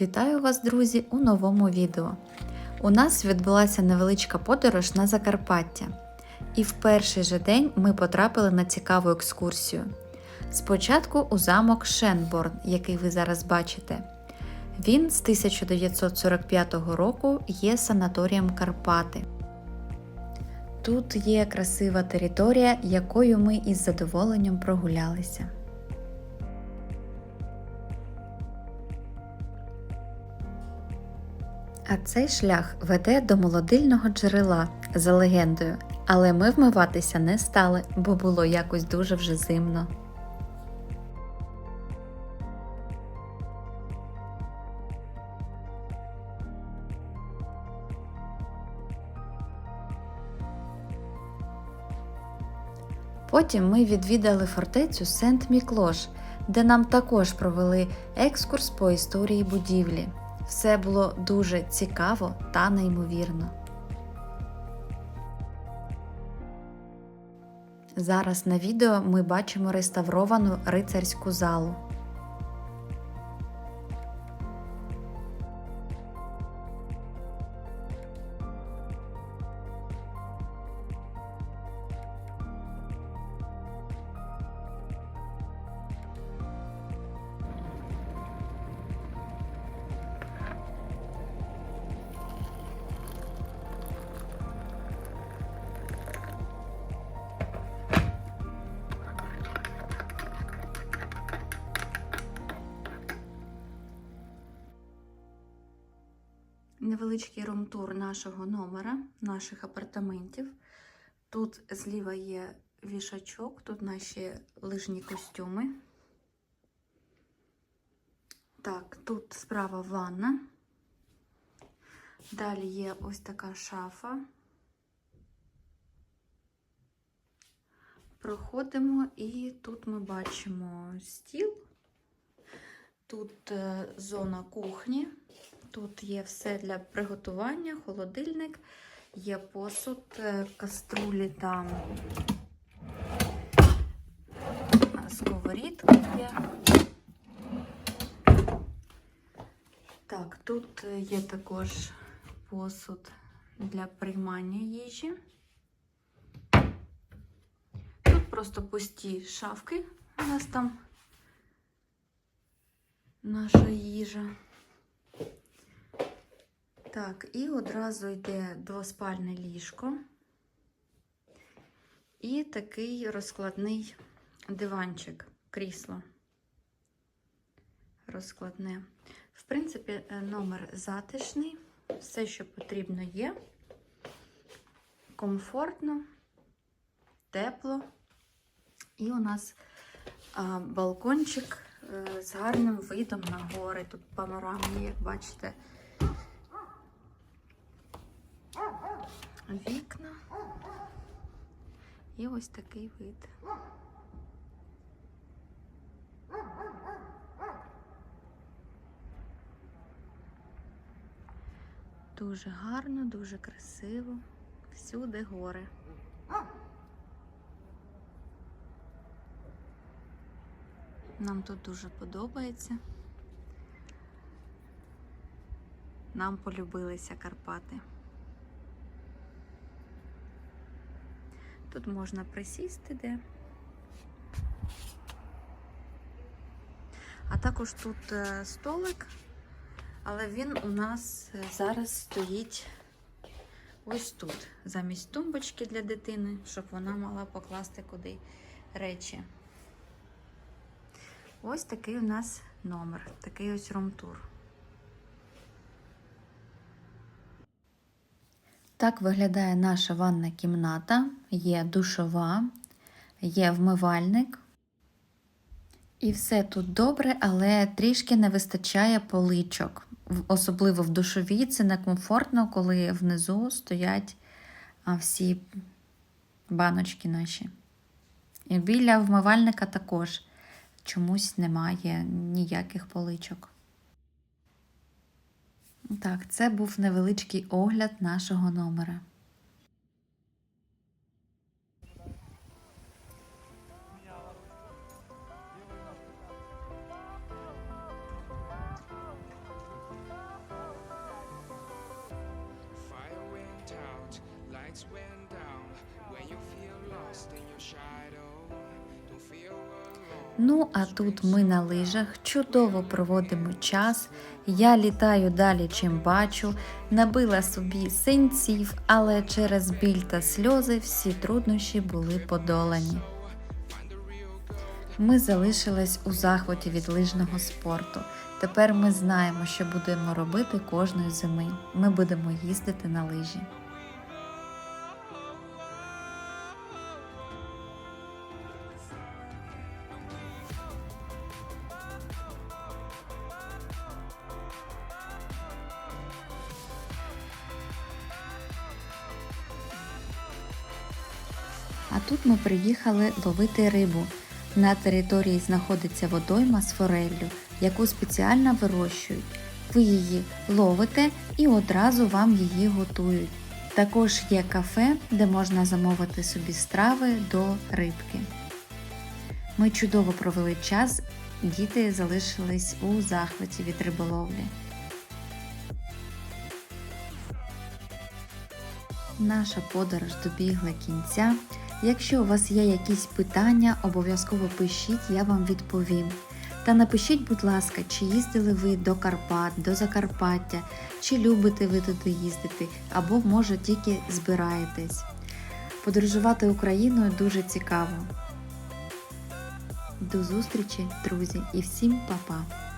Вітаю вас, друзі, у новому відео. У нас відбулася невеличка подорож на Закарпаття, і в перший же день ми потрапили на цікаву екскурсію. Спочатку у замок Шенборн, який ви зараз бачите. Він з 1945 року є санаторієм Карпати. Тут є красива територія, якою ми із задоволенням прогулялися. А цей шлях веде до молодильного джерела за легендою, але ми вмиватися не стали, бо було якось дуже вже зимно. Потім ми відвідали фортецю Сент-Міклош, де нам також провели екскурс по історії будівлі. Все було дуже цікаво та неймовірно. Зараз на відео ми бачимо реставровану рицарську залу. Невеличкий румтур нашого номера, наших апартаментів. Тут зліва є вішачок, тут наші лижні костюми. Так, тут справа ванна. Далі є ось така шафа. Проходимо, і тут ми бачимо стіл. Тут е, зона кухні. Тут є все для приготування, холодильник, є посуд, е, каструлі там сковорідки є. Так, тут є також посуд для приймання їжі. Тут просто пусті шафки у нас там наша їжа. Так, і одразу йде двоспальне ліжко і такий розкладний диванчик, крісло. Розкладне. В принципі, номер затишний, все, що потрібно є. Комфортно, тепло. І у нас а, балкончик а, з гарним видом на гори. Тут панорамні, як бачите. Вікна. І ось такий вид. Дуже гарно, дуже красиво. Всюди гори. Нам тут дуже подобається. Нам полюбилися Карпати. Тут можна присісти де. А також тут е, столик, але він у нас е, зараз стоїть ось тут, замість тумбочки для дитини, щоб вона мала покласти куди речі. Ось такий у нас номер, такий ось румтур. Так виглядає наша ванна кімната, є душова, є вмивальник. І все тут добре, але трішки не вистачає поличок. Особливо в душовій це некомфортно, коли внизу стоять всі баночки наші. І біля вмивальника також чомусь немає ніяких поличок. Так, це був невеличкий огляд нашого номера. lights went down when you feel lost in your shadow Ну а тут ми на лижах чудово проводимо час. Я літаю далі, чим бачу, набила собі синців, але через біль та сльози всі труднощі були подолані. Ми залишились у захваті від лижного спорту. Тепер ми знаємо, що будемо робити кожної зими. Ми будемо їздити на лижі. А тут ми приїхали ловити рибу. На території знаходиться водойма з фореллю, яку спеціально вирощують. Ви її ловите і одразу вам її готують. Також є кафе, де можна замовити собі страви до рибки. Ми чудово провели час, діти залишились у захваті від риболовлі. Наша подорож добігла кінця. Якщо у вас є якісь питання, обов'язково пишіть, я вам відповім. Та напишіть, будь ласка, чи їздили ви до Карпат, до Закарпаття, чи любите ви туди їздити, або може тільки збираєтесь. Подорожувати Україною дуже цікаво. До зустрічі, друзі, і всім па-па!